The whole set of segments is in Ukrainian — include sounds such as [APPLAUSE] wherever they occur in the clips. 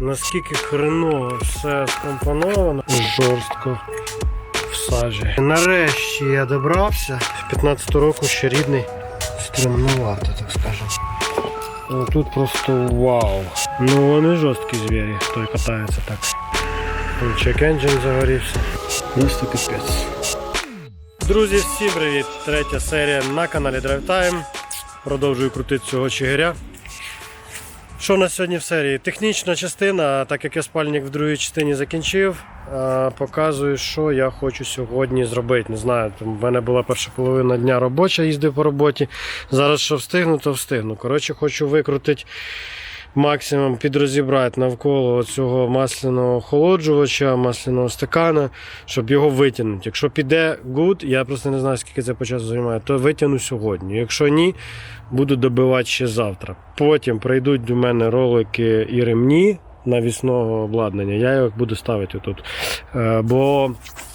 наскільки хреново все скомпоновано. Жорстко в сажі. Нарешті я добрався. З 15 року ще рідний. Стремнувато, так скажемо. Тут просто вау. Ну вони жорсткі звірі, хто катається так. Чек енджин загорівся. Просто капець. Друзі, всім привіт! Третя серія на каналі Drive Time. Продовжую крутити цього чигиря. Що у нас сьогодні в серії? Технічна частина, так як я спальник в другій частині закінчив, показую, що я хочу сьогодні зробити. Не знаю, в мене була перша половина дня робоча, їздив по роботі. Зараз що встигну, то встигну. Коротше, хочу викрутити максимум підрозібрати навколо цього масляного охолоджувача, масляного стакана, щоб його витягнути. Якщо піде good, я просто не знаю, скільки це по часу займає, то витягну сьогодні. Якщо ні, буду добивати ще завтра. Потім прийдуть до мене ролики і ремні навісного обладнання. Я їх буду ставити тут. Е, Бо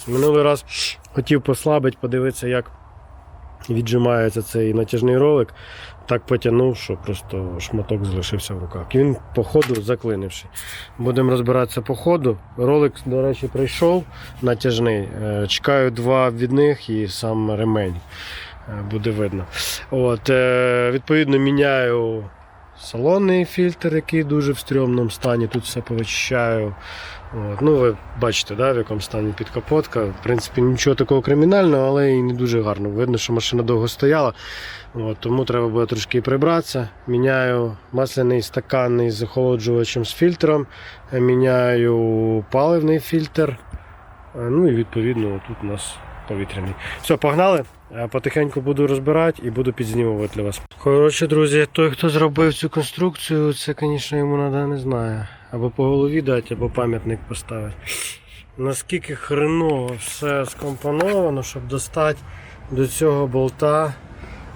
минулий раз хотів послабити, подивитися, як віджимається цей натяжний ролик. Так потягнув, що просто шматок залишився в руках. І він по ходу заклинивши. Будемо розбиратися по ходу. Ролик, до речі, прийшов натяжний. Е, Чекаю два від них і сам ремень. Е, Буде видно. От, е, відповідно, міняю салонний фільтр, який дуже в стрьомному стані. Тут все повичищаю. От. Ну, ви бачите, да, в якому стані підкапотка. В принципі, нічого такого кримінального, але і не дуже гарно. Видно, що машина довго стояла. От, тому треба буде трошки прибратися. Міняю масляний стакан із охолоджувачем з фільтром, міняю паливний фільтр. Е, Ну і відповідно тут у нас повітряний. Все, погнали. Е, Потихеньку буду розбирати і буду підзнімувати для вас. Коротше, друзі, той, хто зробив цю конструкцію, це, звісно, йому треба, не знаю. Або по голові дати, або пам'ятник поставити. Наскільки хреново все скомпоновано, щоб достати до цього болта.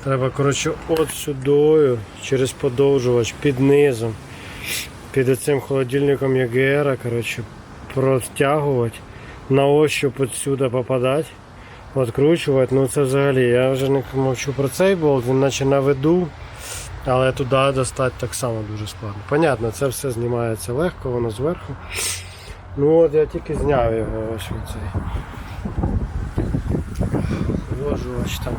Треба, коротше, от сюдою, через подовжувач, під низом, під цим холодильником ЄГР, коротше, протягувати, на ощуп отсюди попадати, відкручувати. Ну це взагалі, я вже не мовчу про цей болт, він наче на виду, але туди достати так само дуже складно. Понятно, це все знімається легко, воно зверху. Ну от я тільки зняв його ось оцей. Вложувач там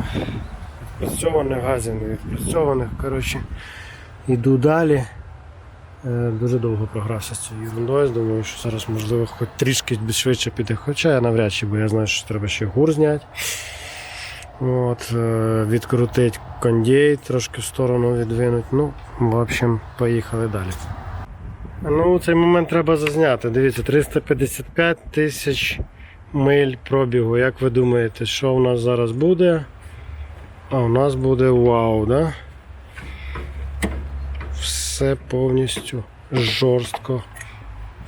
відпрацьованих газів, відпрацьованих. Коротше, йду далі. Е, Дуже довго програвся з цією ерундою. Думаю, що зараз можливо хоч трішки швидше піде. Хоча я навряд чи, бо я знаю, що треба ще гур зняти. От, е, відкрутити кондей, трошки в сторону відвинути. Ну, в общем, поїхали далі. Ну, цей момент треба зазняти. Дивіться, 355 тисяч миль пробігу. Як ви думаєте, що у нас зараз буде? А у нас буде вау, да? Все повністю жорстко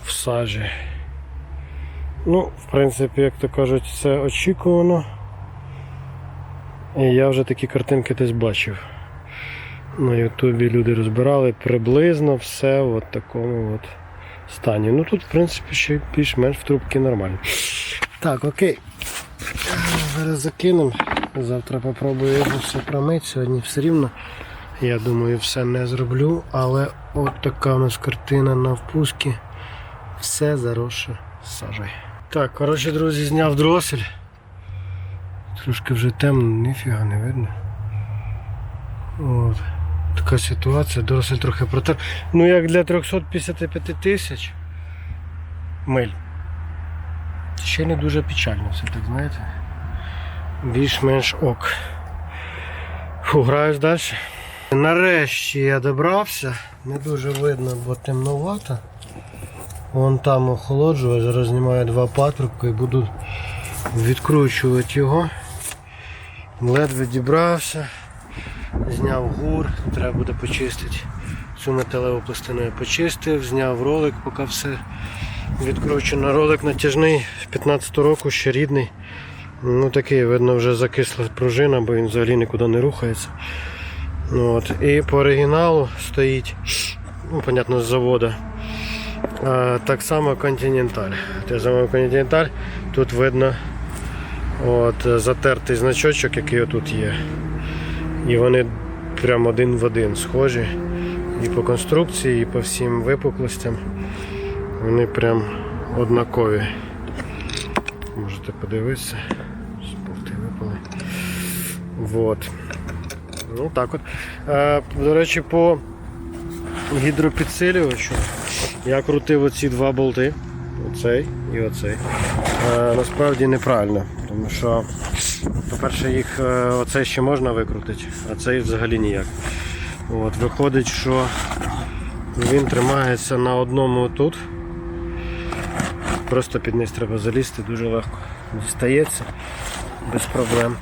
в сажі. Ну, в принципі, як то кажуть, це очікувано. І я вже такі картинки десь бачив. На Ютубі люди розбирали приблизно все в от такому от стані. Ну тут, в принципі, ще більш-менш в трубці нормально. Так, окей. Зараз закинемо. Завтра попробую його все промити. Сьогодні все рівно. Я думаю, все не зроблю, але от така у нас картина на впускі. Все заросше сажей. Так, коротше, друзі, зняв дросель. Трошки вже темно, ніфіга не видно. От. Така ситуація, дросель трохи протер. Ну як для 355 тисяч миль. Ще не дуже печально все так, знаєте. Більш-менш ок. Фу, граюсь далі. Нарешті я добрався. Не дуже видно, бо темновато. Вон там охолоджувач, зараз знімаю два патрубки і буду відкручувати його. Ледве дібрався, зняв гур, треба буде почистити. Цю металеву пластину я почистив, зняв ролик, поки все відкручено. Ролик натяжний з 15 року, ще рідний. Ну такий, видно, вже закисла пружина, бо він взагалі нікуди не рухається. Ну, от. І по оригіналу стоїть, ну, понятно, з завода. А, так само Continental. Те саме Continental. Тут видно от, затертий значочок, який отут є. І вони прямо один в один схожі. І по конструкції, і по всім випуклостям. Вони прям однакові. Можете подивитися. Спорти випали. Вот. Ну так от. Е, до речі, по гідропідсилювачу я крутив оці два болти. Оцей і оцей. Е, насправді неправильно. Тому що, по-перше, їх е, оцей ще можна викрутити, а цей взагалі ніяк. От, виходить, що він тримається на одному тут. Просто під низ треба залізти дуже легко. Дістається без проблем.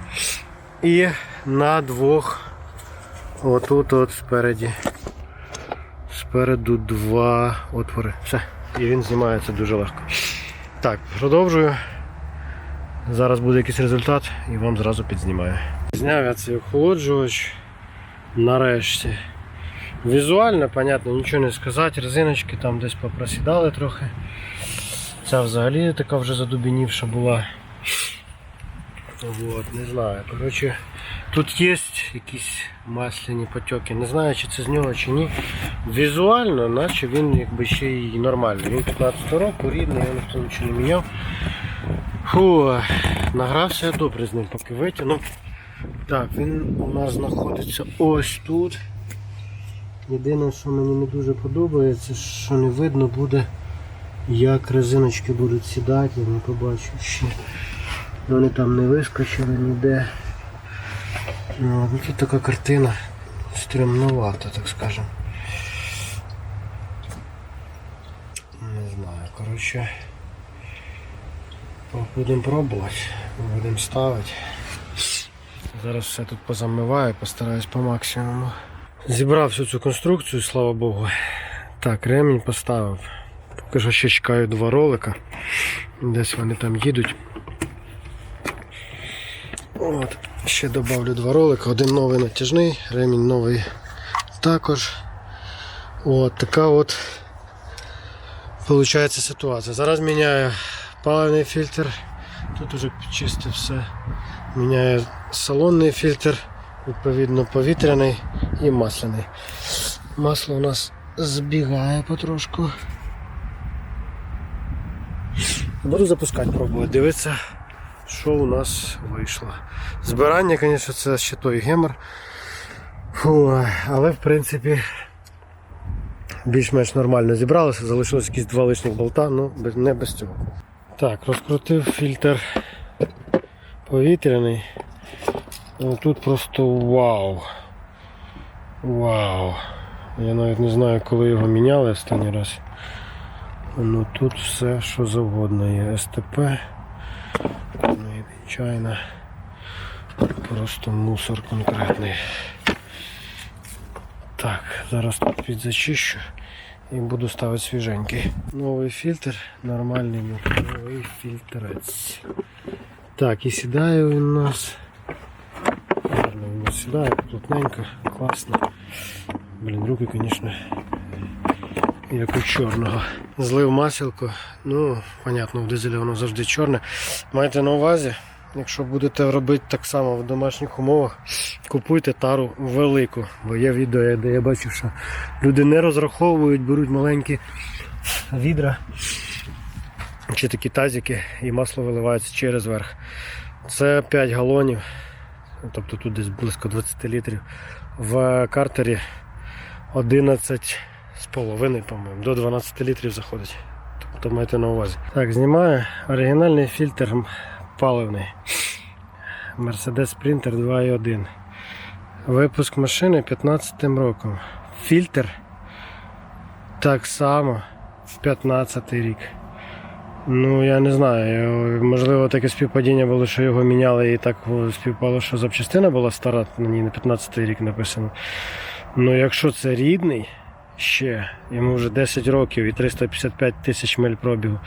І на двох отут от спереді. Спереду два отвори. Все. І він знімається дуже легко. Так, продовжую. Зараз буде якийсь результат і вам зразу підзнімаю. Зняв я цей охолоджувач. Нарешті. Візуально, понятно, нічого не сказати. Резиночки там десь попросідали трохи. Ця взагалі така вже задубінівша була. Вот, не знаю. Коротше, тут є якісь масляні потеки. Не знаю, чи це з нього чи ні. Візуально, наче він якби ще й нормальний. Він 15 року, рідний, його ніхто нічого не міняв. Фу, награвся я добре з ним, поки витягнув. Так, він у нас знаходиться ось тут. Єдине, що мені не дуже подобається, що не видно буде, як резиночки будуть сідати, я не побачу ще. Вони там не вискочили ніде. Ну, тут така картина стремновата, так скажем. Не знаю, коротше. Будемо пробувати, будемо ставити. Зараз все тут позамиваю, постараюсь по максимуму. Зібрав всю цю конструкцію, слава Богу. Так, ремінь поставив. Поки що ще чекаю два ролика. Десь вони там їдуть. От, ще додавлю два ролика. Один новий натяжний, ремінь новий також. От така от виходить ситуація. Зараз міняю паливний фільтр. Тут уже підчистив все. Міняю салонний фільтр, відповідно повітряний і масляний. Масло у нас збігає потрошку. Буду запускати, пробувати, дивитися, що у нас вийшло. Збирання, звісно, це ще той гемор. Фу, але в принципі більш-менш нормально зібралося, залишилось якісь два лишніх болта, ну не без цього. Так, розкрутив фільтр повітряний. Ну, Тут просто вау. Вау. Я навіть не знаю, коли його міняли останній раз. Ну тут все, що завгодно є. СТП. Ну звичайно. Просто мусор конкретний. Так, зараз тут підзачищу і буду ставити свіженький. Новий фільтр, нормальний новий фільтрець. Так, і сідає він у нас. Гарно він сідає, плотненько, класно. Блін, руки, звісно, як у чорного. Злив масілку. Ну, понятно, в дизелі воно завжди чорне. Майте на увазі, якщо будете робити так само в домашніх умовах, купуйте тару велику. Бо є відео, де я бачив, що люди не розраховують, беруть маленькі відра чи такі тазики і масло виливається через верх. Це 5 галонів, тобто тут десь близько 20 літрів. В картері 11 з половиною, по-моєму, до 12 літрів заходить. Тобто майте на увазі. Так, знімаю оригінальний фільтр паливний. Mercedes Sprinter 2.1. Випуск машини 15 роком. Фільтр так само 15 рік. Ну, я не знаю. Можливо, таке співпадіння було, що його міняли і так співпало, що запчастина була стара, на ній на 15 рік написано. Ну, якщо це рідний ще, йому вже 10 років і 355 тисяч миль пробігу.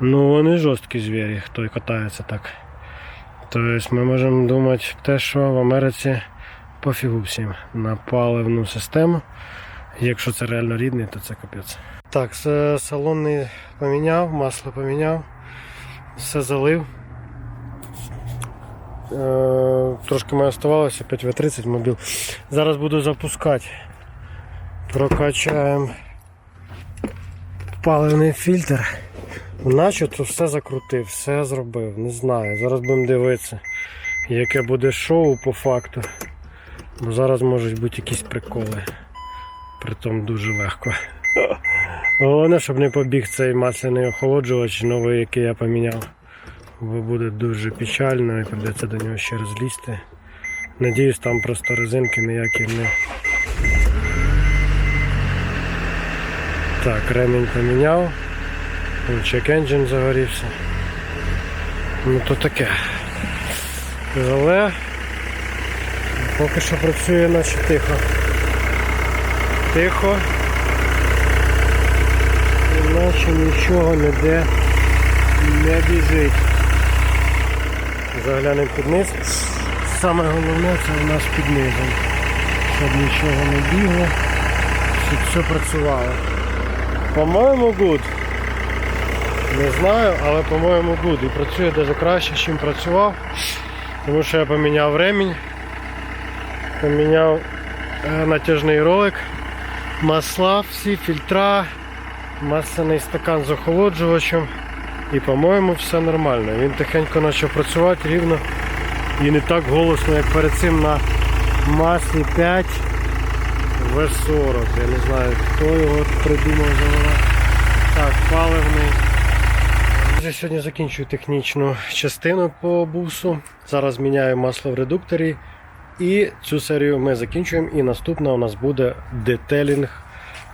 Ну, вони жорсткі звірі, хто катається так. Тобто ми можемо думати те, що в Америці пофігу всім на паливну систему. Якщо це реально рідний, то це капець. Так, салонний поміняв, масло поміняв, все залив. Е, трошки має оставалося 5В30 мобіл. Зараз буду запускати. Прокачаємо паливний фільтр. Наче то все закрутив, все зробив. Не знаю. Зараз будемо дивитися, яке буде шоу по факту. Бо зараз можуть бути якісь приколи. Притом дуже легко. Головне, щоб не побіг цей масляний охолоджувач новий, який я поміняв. Бо буде дуже печально і прийдеться до нього ще раз лізти. Надіюсь, там просто резинки ніякі не. Так, ремінь поміняв. Чек енджин загорівся. Ну то таке. Але поки що працює наче тихо. Тихо. Іначе нічого ніде не біжить. Заглянемо під низ. Саме головне це у нас під низом. Щоб нічого не бігло, щоб все працювало. По-моєму, good. Не знаю, але по-моєму good. І працює навіть краще, ніж працював. Тому що я поміняв ремінь, поміняв е, натяжний ролик, масла, всі фільтра, масляний стакан з охолоджувачем. І по-моєму все нормально. Він тихенько почав працювати рівно і не так голосно, як перед цим на маслі 5 В40. Я не знаю, хто його придумав заливати. Так, паливний. Вже сьогодні закінчую технічну частину по бусу. Зараз міняю масло в редукторі. І цю серію ми закінчуємо. І наступна у нас буде детелінг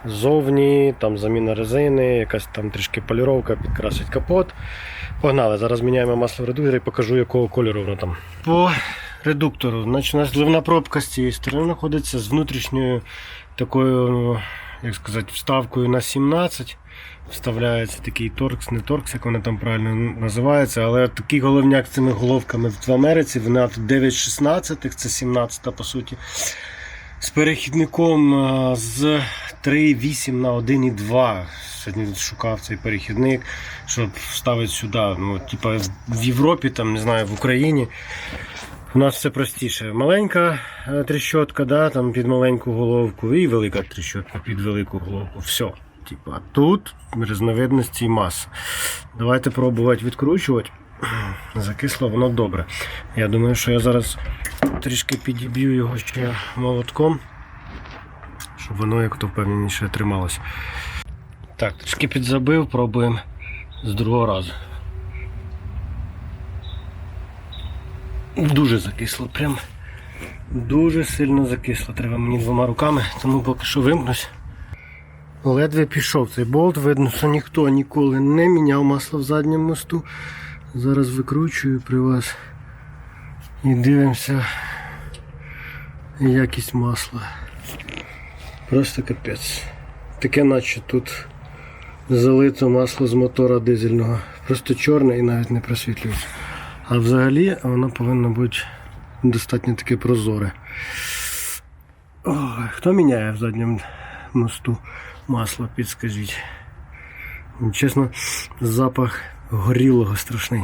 зовні, там заміна резини, якась там трішки поліровка, підкрасить капот. Погнали, зараз міняємо масло в редукторі і покажу, якого кольору воно там. По редуктору, значить, у нас зливна пробка з цієї сторони знаходиться з внутрішньою такою, ну, як сказати, вставкою на 17. Вставляється такий торкс, не торкс, як вони там правильно називаються, але такий головняк з цими головками в Америці, вона тут 9,16, це 17 по суті. З перехідником з 3,8 на 1,2. Сьогодні шукав цей перехідник, щоб вставити сюди. Ну, типа в Європі, там, не знаю, в Україні. У нас все простіше. Маленька е, тріщотка, да, там під маленьку головку, і велика тріщотка під велику головку. Все. Типа, а тут різновидності маса. Давайте пробувати відкручувати. [CLEARS THROAT] Закисло воно добре. Я думаю, що я зараз трішки підіб'ю його ще молотком, щоб воно як то впевненіше трималося. Так, трішки підзабив, пробуємо з другого разу. Дуже закисло, прям дуже сильно закисло. Треба мені двома руками, тому поки що вимкнусь. Ледве пішов цей болт, видно, що ніхто ніколи не міняв масло в задньому мосту. Зараз викручую при вас і дивимося якість масла. Просто капець. Таке наче тут залито масло з мотора дизельного. Просто чорне і навіть не просвітлюється. А взагалі воно повинно бути достатньо таке прозоре. Ой, хто міняє в задньому мосту масло, підскажіть. Ну, Чесно, запах горілого страшний.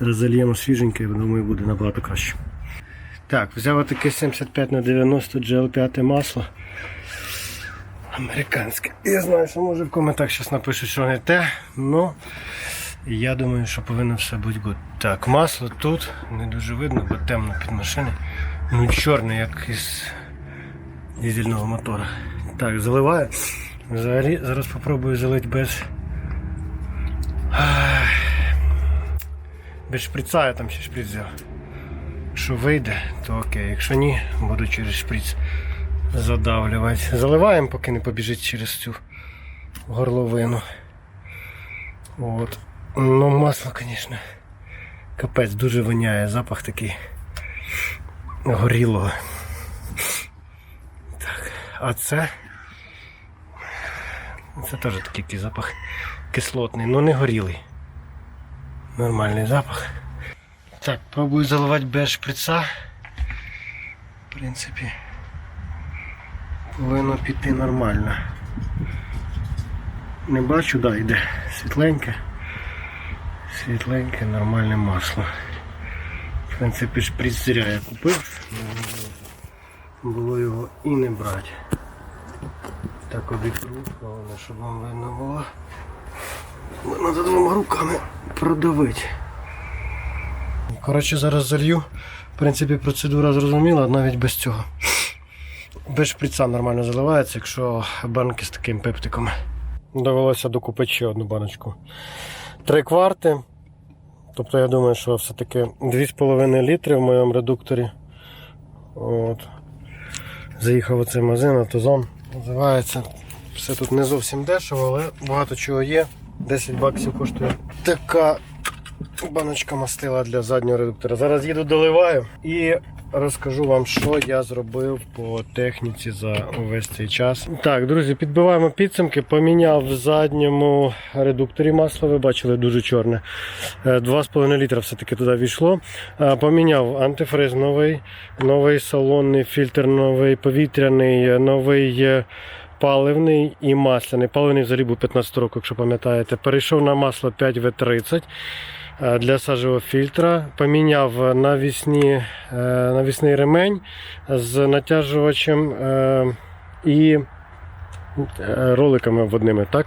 Зараз зальємо свіженьке, я думаю, буде набагато краще. Так, взяв таке 75 на 90 GL5 масло. Американське. Я знаю, що може в коментах зараз напишуть, що не те, але я думаю, що повинно все бути good. Так, масло тут не дуже видно, бо темно під машини. Ну чорне, як із дизельного мотора. Так, заливаю. Взагалі, зараз спробую залити без. Без шприца я там ще шприц взяв. Якщо вийде, то окей. Якщо ні, буду через шприц задавлювати. Заливаємо, поки не побіжить через цю горловину. От. Ну, масло, звісно, капець дуже воняє, запах такий горілого. Так, а це. Це теж такий запах кислотний, але не горілий. Нормальний запах. Так, пробую заливати без шприца. В принципі, повинно піти нормально. Не бачу, да, йде світленьке. Світленьке, нормальне масло. В принципі, шприц зря я купив. Було його і не брати. Так обікрут, головне, щоб вам видно було. Треба двома руками продавити. Коротше, зараз залью. В принципі, процедура зрозуміла, навіть без цього. Без шприца нормально заливається, якщо банки з таким пептиком. Довелося докупити ще одну баночку. Три кварти. Тобто я думаю, що все-таки 2,5 літри в моєму редукторі. От. Заїхав у цей магазин, Атозон називається. Все тут не зовсім дешево, але багато чого є. 10 баксів коштує така баночка мастила для заднього редуктора. Зараз їду доливаю і розкажу вам, що я зробив по техніці за увесь цей час. Так, друзі, підбиваємо підсумки. Поміняв в задньому редукторі масло, ви бачили дуже чорне. Е, 2,5 літра все-таки туди війшло. Е, Поміняв антифриз новий, новий салонний фільтр, новий повітряний, е, новий. е, Паливний і масляний. Паливний взагалі був 15 років, якщо пам'ятаєте. Перейшов на масло 5В30 е, для сажевого фільтра. Поміняв навісні, е, навісний ремень з натяжувачем е, і е, роликами водними. Так?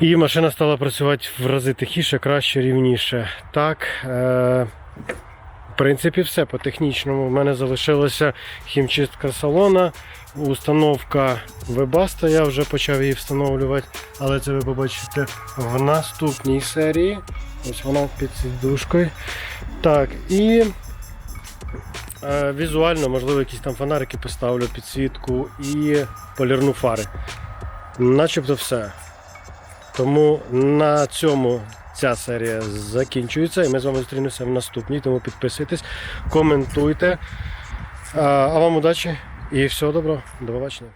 І машина стала працювати в рази тихіше, краще, рівніше. Так, е, в принципі, все по технічному. У мене залишилася хімчистка салона, установка вебаста. Я вже почав її встановлювати, але це ви побачите в наступній серії. Ось вона під сідушкою. Так, і е, візуально, можливо, якісь там фонарики поставлю, підсвітку і полірну фари. Начебто все. Тому на цьому ця серія закінчується, і ми з вами зустрінемося в наступній. Тому підписуйтесь, коментуйте. А вам удачі і всього доброго. До побачення.